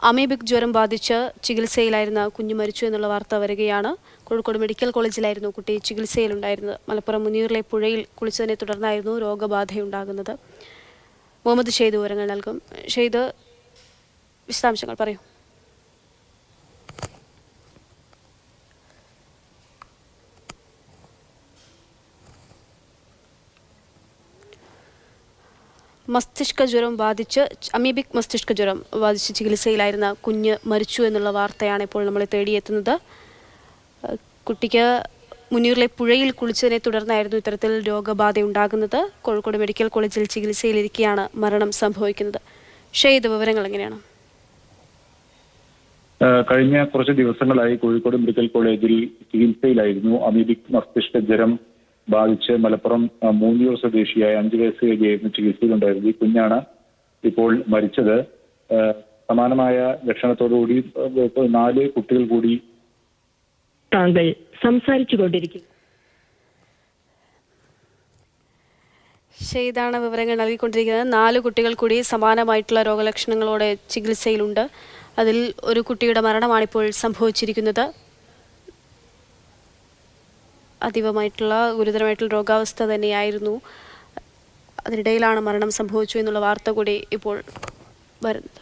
Amoebic ജ്വരം ബാധിച്ച് ചികിത്സയിലായിരുന്ന കുഞ്ഞ് മരിച്ചു എന്നുള്ള വാർത്ത വരികയാണ്. കോഴിക്കോട് മെഡിക്കൽ കോളേജിലായിരുന്നു കുട്ടി ചികിത്സയിലുണ്ടായിരുന്നത്. മലപ്പുറം മുനീറിലെ പുഴയിൽ കുളിച്ചതിനെ തുടർന്നായിരുന്നു രോഗബാധയുണ്ടാകുന്നത്. മുഹമ്മദ് ഷെയ്ദ് വിവരങ്ങൾ നൽകും. ഷെയ്ദ് വിശദാംശങ്ങൾ പറയൂ. മസ്തിഷ്ക ജ്വരം ബാധിച്ച് അമീബിക് മസ്തിഷ്ക ജ്വരം ബാധിച്ച് ചികിത്സയിലായിരുന്ന കുഞ്ഞ് മരിച്ചു എന്നുള്ള വാർത്തയാണ് ഇപ്പോൾ നമ്മൾ തേടിയെത്തുന്നത്. കുട്ടിക്ക് മുന്നൂറിലെ പുഴയിൽ കുളിച്ചതിനെ തുടർന്നായിരുന്നു ഇത്തരത്തിൽ രോഗബാധ ഉണ്ടാകുന്നത്. കോഴിക്കോട് മെഡിക്കൽ കോളേജിൽ ചികിത്സയിലിരിക്കെയാണ് മരണം സംഭവിക്കുന്നത്. ഷെയ്ദ് വിവരങ്ങൾ എങ്ങനെയാണ്? കഴിഞ്ഞ കുറച്ച് ദിവസങ്ങളായി കോഴിക്കോട് മെഡിക്കൽ കോളേജിൽ ചികിത്സയിലായിരുന്നു അമീബിക് മസ്തിഷ്ക ജ്വരം ബാധിച്ച് മലപ്പുറം മൂന്ന് മൂന്നിയൂർ സ്വദേശിയായ അഞ്ചു വയസ്സുകാരിയായിരുന്നു ചികിത്സയിലുണ്ടായിരുന്നത് ഈ കുഞ്ഞാണ് ഇപ്പോൾ മരിച്ചത്. സമാനമായ ലക്ഷണത്തോടുകൂടി നാല് കുട്ടികൾ കൂടി താങ്കൾ സംസാരിച്ചു കൊണ്ടിരിക്കുന്നു ഇതാണ് വിവരങ്ങൾ നൽകിക്കൊണ്ടിരിക്കുന്നത്. നാല് കുട്ടികൾ കൂടി സമാനമായിട്ടുള്ള രോഗലക്ഷണങ്ങളോടെ ചികിത്സയിലുണ്ട്. അതിൽ ഒരു കുട്ടിയുടെ മരണമാണിപ്പോൾ സംഭവിച്ചിരിക്കുന്നത്. അതീവമായിട്ടുള്ള ഗുരുതരമായിട്ടുള്ള രോഗാവസ്ഥ തന്നെയായിരുന്നു. അതിനിടയിലാണ് മരണം സംഭവിച്ചു എന്നുള്ള വാർത്ത കൂടി ഇപ്പോൾ വരുന്നത്.